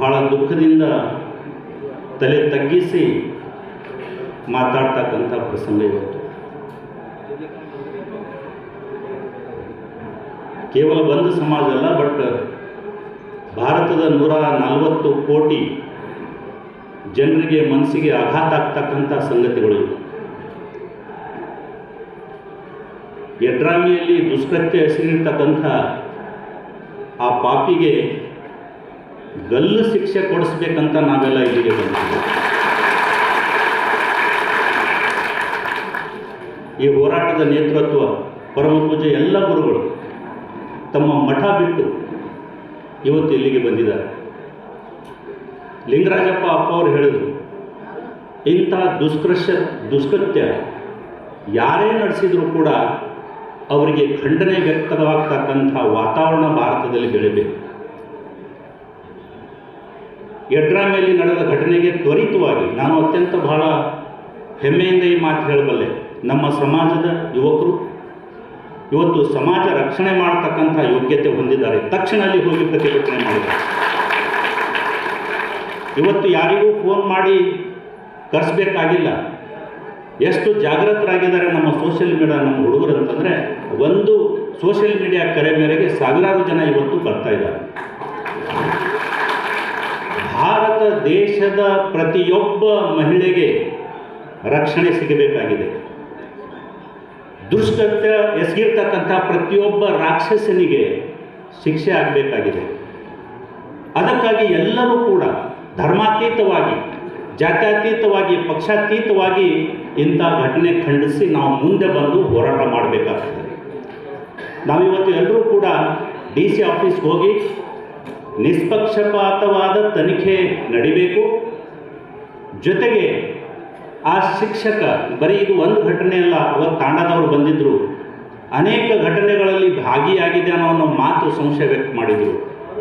ಭಾಳ ದುಃಖದಿಂದ ತಲೆ ತಗ್ಗಿಸಿ ಮಾತಾಡ್ತಕ್ಕಂಥ ಪ್ರಸಂಗ ಇವತ್ತು. ಕೇವಲ ಒಂದು ಸಮಾಜ ಅಲ್ಲ, ಬಟ್ ಭಾರತದ ನೂರ ನಲವತ್ತು ಕೋಟಿ ಜನರಿಗೆ ಮನಸ್ಸಿಗೆ ಆಘಾತ ಆಗ್ತಕ್ಕಂಥ ಸಂಗತಿಗಳು ಎಡ್ರಾಮಿಯಲ್ಲಿ ದುಷ್ಕೃತ್ಯ ಹೆಸರಿರ್ತಕ್ಕಂಥ ಆ ಪಾಪಿಗೆ ಗಲ್ಲು ಶಿಕ್ಷೆ ಕೊಡಿಸ್ಬೇಕಂತ ನಾವೆಲ್ಲ ಇಲ್ಲಿಗೆ ಬಂದಿದ್ದೀವಿ. ಈ ಹೋರಾಟದ ನೇತೃತ್ವ, ಪರಮ ಪೂಜೆ ಎಲ್ಲ ಗುರುಗಳು ತಮ್ಮ ಮಠ ಬಿಟ್ಟು ಇವತ್ತು ಇಲ್ಲಿಗೆ ಬಂದಿದ್ದಾರೆ. ಲಿಂಗರಾಜಪ್ಪ ಅಪ್ಪ ಅವರು ಹೇಳಿದರು, ಇಂಥ ದುಷ್ಕೃಶ್ಯ ದುಷ್ಕೃತ್ಯ ಯಾರೇ ನಡೆಸಿದರೂ ಕೂಡ ಅವರಿಗೆ ಖಂಡನೆ ವ್ಯಕ್ತವಾಗ್ತಕ್ಕಂಥ ವಾತಾವರಣ ಭಾರತದಲ್ಲಿ ಬೆಳಿಬೇಕು. ಯಡ್ರಾಮೇಲಿ ನಡೆದ ಘಟನೆಗೆ ತ್ವರಿತವಾಗಿ, ನಾನು ಅತ್ಯಂತ ಬಹಳ ಹೆಮ್ಮೆಯಿಂದ ಈ ಮಾತು ಹೇಳಬಲ್ಲೆ, ನಮ್ಮ ಸಮಾಜದ ಯುವಕರು ಇವತ್ತು ಸಮಾಜ ರಕ್ಷಣೆ ಮಾಡತಕ್ಕಂಥ ಯೋಗ್ಯತೆ ಹೊಂದಿದ್ದಾರೆ. ತಕ್ಷಣ ಅಲ್ಲಿ ಹೋಗಿ ಪ್ರತಿಭಟನೆ ಮಾಡಿದ್ದಾರೆ. ಇವತ್ತು ಯಾರಿಗೂ ಫೋನ್ ಮಾಡಿ ಕರೆಸ್ಬೇಕಾಗಿಲ್ಲ. ಎಷ್ಟು ಜಾಗೃತರಾಗಿದ್ದಾರೆ ನಮ್ಮ ಸೋಷಿಯಲ್ ಮೀಡಿಯಾ ನಮ್ಮ ಹುಡುಗರು ಅಂತಂದರೆ, ಒಂದು ಸೋಷಿಯಲ್ ಮೀಡಿಯಾ ಕರೆ ಮೇರೆಗೆ ಸಾವಿರಾರು ಜನ ಇವತ್ತು ಬರ್ತಾ ಇದ್ದಾರೆ. ದೇಶದ ಪ್ರತಿಯೊಬ್ಬ ಮಹಿಳೆಗೆ ರಕ್ಷಣೆ ಸಿಗಬೇಕಾಗಿದೆ. ದುಷ್ಟತ್ಯ ಎಸಗಿರ್ತಕ್ಕಂಥ ಪ್ರತಿಯೊಬ್ಬ ರಾಕ್ಷಸನಿಗೆ ಶಿಕ್ಷೆ ಆಗಬೇಕಾಗಿದೆ. ಅದಕ್ಕಾಗಿ ಎಲ್ಲರೂ ಕೂಡ ಧರ್ಮಾತೀತವಾಗಿ, ಜಾತ್ಯತೀತವಾಗಿ, ಪಕ್ಷಾತೀತವಾಗಿ ಇಂಥ ಘಟನೆ ಖಂಡಿಸಿ ನಾವು ಮುಂದೆ ಬಂದು ಹೋರಾಟ ಮಾಡಬೇಕಾಗ್ತದೆ. ನಾವಿವತ್ತು ಎಲ್ಲರೂ ಕೂಡ ಡಿ ಸಿ ಆಫೀಸ್ಗೆ ಹೋಗಿ ನಿಷ್ಪಕ್ಷಪಾತವಾದ ತನಿಖೆ ನಡಿಬೇಕು. ಜೊತೆಗೆ ಆ ಶಿಕ್ಷಕ, ಬರೀ ಇದು ಒಂದು ಘಟನೆ ಅಲ್ಲ, ಅವತ್ತು ತಾಂಡದವರು ಬಂದಿದ್ದರು ಅನೇಕ ಘಟನೆಗಳಲ್ಲಿ ಭಾಗಿಯಾಗಿದೆ ಅನ್ನೋ ಅನ್ನೋ ಮಾತು ಸಂಶಯ ವ್ಯಕ್ತ ಮಾಡಿದರು.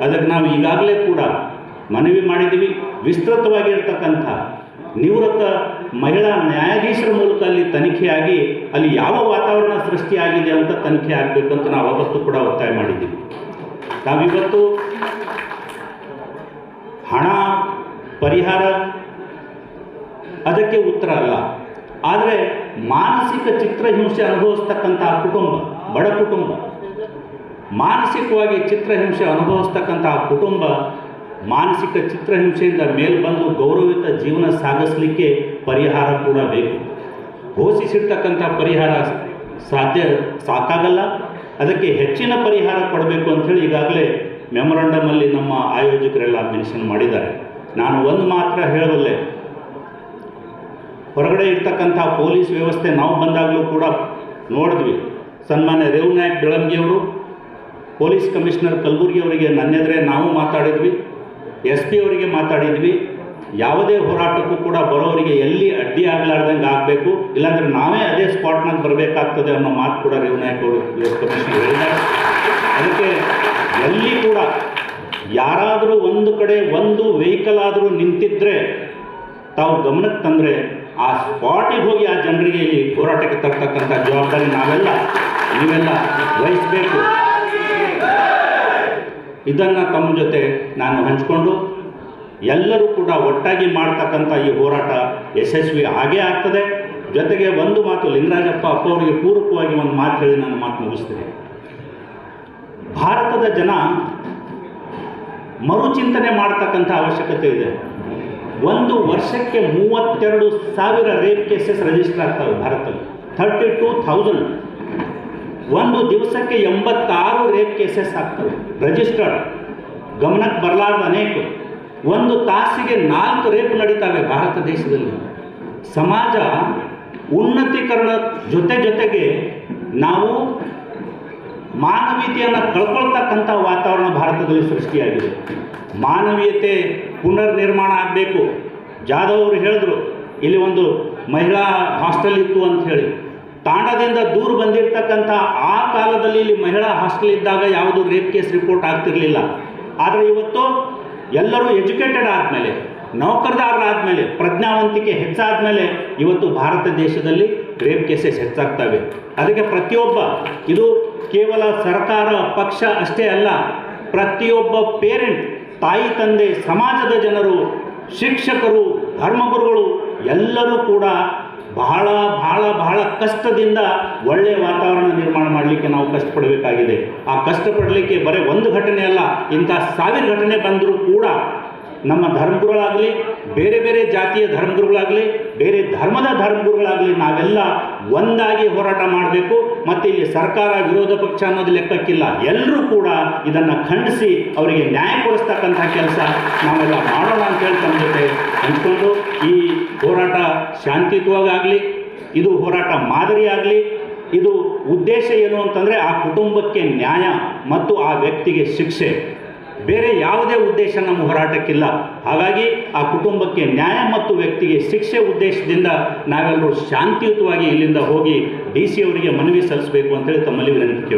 ಅದಕ್ಕೆ ನಾವು ಈಗಾಗಲೇ ಕೂಡ ಮನವಿ ಮಾಡಿದ್ದೀವಿ. ವಿಸ್ತೃತವಾಗಿರ್ತಕ್ಕಂಥ ನಿವೃತ್ತ ಮಹಿಳಾ ನ್ಯಾಯಾಧೀಶರ ಮೂಲಕ ಅಲ್ಲಿ ತನಿಖೆಯಾಗಿ ಅಲ್ಲಿ ಯಾವ ವಾತಾವರಣ ಸೃಷ್ಟಿಯಾಗಿದೆ ಅಂತ ತನಿಖೆ ಆಗಬೇಕು ಅಂತ ನಾವು ಅವತ್ತು ಕೂಡ ಒತ್ತಾಯ ಮಾಡಿದ್ದೀವಿ. ನಾವಿವತ್ತು ಹಣ ಪರಿಹಾರ ಅದಕ್ಕೆ ಉತ್ತರ ಅಲ್ಲ. ಆದರೆ ಮಾನಸಿಕ ಚಿತ್ರಹಿಂಸೆ ಅನುಭವಿಸ್ತಕ್ಕಂಥ ಕುಟುಂಬ, ಬಡ ಕುಟುಂಬ, ಮಾನಸಿಕವಾಗಿ ಚಿತ್ರಹಿಂಸೆ ಅನುಭವಿಸ್ತಕ್ಕಂಥ ಕುಟುಂಬ ಮಾನಸಿಕ ಚಿತ್ರಹಿಂಸೆಯಿಂದ ಮೇಲ್ಬಂದು ಗೌರವಿತ ಜೀವನ ಸಾಗಿಸಲಿಕ್ಕೆ ಪರಿಹಾರ ಕೂಡ ಬೇಕು. ಘೋಷಿಸಿರ್ತಕ್ಕಂಥ ಪರಿಹಾರ ಸಾಧ್ಯ ಸಾಕಾಗಲ್ಲ. ಅದಕ್ಕೆ ಹೆಚ್ಚಿನ ಪರಿಹಾರ ಕೊಡಬೇಕು ಅಂಥೇಳಿ ಈಗಾಗಲೇ ಮೆಮೊರಂಡಮಲ್ಲಿ ನಮ್ಮ ಆಯೋಜಕರೆಲ್ಲ ಮೆನ್ಷನ್ ಮಾಡಿದ್ದಾರೆ. ನಾನು ಒಂದು ಮಾತ್ರ ಹೇಳಬಲ್ಲೆ, ಹೊರಗಡೆ ಇರ್ತಕ್ಕಂಥ ಪೊಲೀಸ್ ವ್ಯವಸ್ಥೆ ನಾವು ಬಂದಾಗಲೂ ಕೂಡ ನೋಡಿದ್ವಿ. ಸನ್ಮಾನ್ಯ ರೇವನಾಯಕ್ ಬೆಳಂಗಿಯವರು, ಪೊಲೀಸ್ ಕಮಿಷನರ್ ಕಲಬುರ್ಗಿ ಅವರಿಗೆ ನನ್ನೆದ್ರೆ ನಾವು ಮಾತಾಡಿದ್ವಿ ಎಸ್ ಪಿ ಅವರಿಗೆ ಮಾತಾಡಿದ್ವಿ. ಯಾವುದೇ ಹೋರಾಟಕ್ಕೂ ಕೂಡ ಬರೋವರಿಗೆ ಎಲ್ಲಿ ಅಡ್ಡಿ ಆಗಲಾರ್ದಂಗೆ ಆಗಬೇಕು, ಇಲ್ಲಾಂದರೆ ನಾವೇ ಅದೇ ಸ್ಪಾಟ್ನಾಗ ಬರಬೇಕಾಗ್ತದೆ ಅನ್ನೋ ಮಾತು ಕೂಡ ರೇವನಾಯಕ್ ಅವರು ಕಮಿಷನರ್ ಹೇಳಿದ್ದಾರೆ. ಅದಕ್ಕೆ ಎಲ್ಲಿ ಕೂಡ ಯಾರಾದರೂ ಒಂದು ಕಡೆ ಒಂದು ವೆಹಿಕಲ್ ಆದರೂ ನಿಂತಿದ್ದರೆ ತಾವು ಗಮನಕ್ಕೆ ತಂದರೆ ಆ ಸ್ಪಾಟಿಗೆ ಹೋಗಿ ಆ ಜನರಿಗೆ ಇಲ್ಲಿ ಹೋರಾಟಕ್ಕೆ ತರ್ತಕ್ಕಂಥ ಜವಾಬ್ದಾರಿ ನಾವೆಲ್ಲ, ನೀವೆಲ್ಲ ವಹಿಸಬೇಕು. ಇದನ್ನು ತಮ್ಮ ಜೊತೆ ನಾನು ಹಂಚಿಕೊಂಡು ಎಲ್ಲರೂ ಕೂಡ ಒಟ್ಟಾಗಿ ಮಾಡ್ತಕ್ಕಂಥ ಈ ಹೋರಾಟ ಯಶಸ್ವಿ ಆಗೇ ಆಗ್ತದೆ. ಜೊತೆಗೆ ಒಂದು ಮಾತು ಲಿಂಗರಾಜಪ್ಪ ಅಪ್ಪ ಅವರಿಗೆ ಪೂರಕವಾಗಿ ಒಂದು ಮಾತು ಹೇಳಿ ನಾನು ಮಾತು ಮುಗಿಸ್ತೀನಿ. ಭಾರತದ ಜನ ಮರುಚಿಂತನೆ ಮಾಡ್ತಕ್ಕಂಥ ಅವಶ್ಯಕತೆ ಇದೆ. ಒಂದು ವರ್ಷಕ್ಕೆ ಮೂವತ್ತೆರಡು ಸಾವಿರ ರೇಪ್ ಕೇಸಸ್ ರಿಜಿಸ್ಟರ್ ಆಗ್ತವೆ ಭಾರತದಲ್ಲಿ. ಥರ್ಟಿ ಟೂ ಥೌಸಂಡ್ ಒಂದು ದಿವಸಕ್ಕೆ ಎಂಬತ್ತಾರು ರೇಪ್ ಕೇಸಸ್ ಆಗ್ತವೆ. ರಿಜಿಸ್ಟರ್ಡ್ ಗಮನಕ್ಕೆ ಬರಲಾರ್ದ ಅನೇಕ. ಒಂದು ತಾಸಿಗೆ ನಾಲ್ಕು ರೇಪ್ ನಡೀತಾವೆ ಭಾರತ ದೇಶದಲ್ಲಿ. ಸಮಾಜ ಉನ್ನತೀಕರಣ ಜೊತೆ ಜೊತೆಗೆ ನಾವು ಮಾನವೀಯತೆಯನ್ನು ಕಳ್ಕೊಳ್ತಕ್ಕಂಥ ವಾತಾವರಣ ಭಾರತದಲ್ಲಿ ಸೃಷ್ಟಿಯಾಗಿದೆ. ಮಾನವೀಯತೆ ಪುನರ್ ನಿರ್ಮಾಣ ಆಗಬೇಕು. ಜಾಧವ್ ಅವರು ಹೇಳಿದ್ರು, ಇಲ್ಲಿ ಒಂದು ಮಹಿಳಾ ಹಾಸ್ಟೆಲ್ ಇತ್ತು ಅಂತ ಹೇಳಿ. ತಾಂಡದಿಂದ ದೂರ ಬಂದಿರತಕ್ಕಂಥ ಆ ಕಾಲದಲ್ಲಿ ಇಲ್ಲಿ ಮಹಿಳಾ ಹಾಸ್ಟೆಲ್ ಇದ್ದಾಗ ಯಾವುದು ರೇಪ್ ಕೇಸ್ ರಿಪೋರ್ಟ್ ಆಗ್ತಿರಲಿಲ್ಲ. ಆದರೆ ಇವತ್ತು ಎಲ್ಲರೂ ಎಜುಕೇಟೆಡ್ ಆದಮೇಲೆ, ನೌಕರದಾರರಾದಮೇಲೆ, ಪ್ರಜ್ಞಾವಂತಿಕೆ ಹೆಚ್ಚಾದಮೇಲೆ ಇವತ್ತು ಭಾರತ ದೇಶದಲ್ಲಿ ರೇಪ್ ಕೇಸಸ್ ಹೆಚ್ಚಾಗ್ತವೆ. ಅದಕ್ಕೆ ಪ್ರತಿಯೊಬ್ಬ, ಇದು ಕೇವಲ ಸರ್ಕಾರ ಪಕ್ಷ ಅಷ್ಟೇ ಅಲ್ಲ, ಪ್ರತಿಯೊಬ್ಬ ಪೇರೆಂಟ್, ತಾಯಿ, ತಂದೆ, ಸಮಾಜದ ಜನರು, ಶಿಕ್ಷಕರು, ಧರ್ಮಗುರುಗಳು ಎಲ್ಲರೂ ಕೂಡ ಬಹಳ ಬಹಳ ಬಹಳ ಕಷ್ಟದಿಂದ ಒಳ್ಳೆಯ ವಾತಾವರಣ ನಿರ್ಮಾಣ ಮಾಡಲಿಕ್ಕೆ ನಾವು ಕಷ್ಟಪಡಬೇಕಾಗಿದೆ. ಆ ಕಷ್ಟಪಡಲಿಕ್ಕೆ ಬರೀ ಒಂದು ಘಟನೆ ಅಲ್ಲ, ಇಂಥ ಸಾವಿರ ಘಟನೆ ಬಂದರೂ ಕೂಡ ನಮ್ಮ ಧರ್ಮಗುರುಗಳಾಗಲಿ, ಬೇರೆ ಬೇರೆ ಜಾತಿಯ ಧರ್ಮಗುರುಗಳಾಗಲಿ, ಬೇರೆ ಧರ್ಮದ ಧರ್ಮಗುರುಗಳಾಗಲಿ ನಾವೆಲ್ಲ ಒಂದಾಗಿ ಹೋರಾಟ ಮಾಡಬೇಕು. ಮತ್ತು ಇಲ್ಲಿ ಸರ್ಕಾರ ವಿರೋಧ ಪಕ್ಷ ಅನ್ನೋದು ಲೆಕ್ಕಕ್ಕಿಲ್ಲ. ಎಲ್ಲರೂ ಕೂಡ ಇದನ್ನು ಖಂಡಿಸಿ ಅವರಿಗೆ ನ್ಯಾಯ ಕೊಡಿಸ್ತಕ್ಕಂಥ ಕೆಲಸ ನಾವೆಲ್ಲ ಮಾಡೋಣ ಅಂತೇಳಿ ತಮ್ಮ ಜೊತೆ ಅಂದ್ಕೊಂಡು ಈ ಹೋರಾಟ ಶಾಂತಿಯುತವಾಗಲಿ ಇದು ಹೋರಾಟ ಮಾದರಿಯಾಗಲಿ, ಇದು ಉದ್ದೇಶ ಏನು ಅಂತಂದರೆ ಆ ಕುಟುಂಬಕ್ಕೆ ನ್ಯಾಯ ಮತ್ತು ಆ ವ್ಯಕ್ತಿಗೆ ಶಿಕ್ಷೆ. ಬೇರೆ ಯಾವುದೇ ಉದ್ದೇಶ ನಮ್ಮ ಹೋರಾಟಕ್ಕಿಲ್ಲ. ಹಾಗಾಗಿ ಆ ಕುಟುಂಬಕ್ಕೆ ನ್ಯಾಯ ಮತ್ತು ವ್ಯಕ್ತಿಗೆ ಶಿಕ್ಷೆ ಉದ್ದೇಶದಿಂದ ನಾವೆಲ್ಲರೂ ಶಾಂತಿಯುತವಾಗಿ ಇಲ್ಲಿಂದ ಹೋಗಿ ಡಿ ಸಿ ಅವರಿಗೆ ಮನವಿ ಸಲ್ಲಿಸಬೇಕು ಅಂತೇಳಿ ತಮ್ಮಲ್ಲಿ ವಿನಂತಿ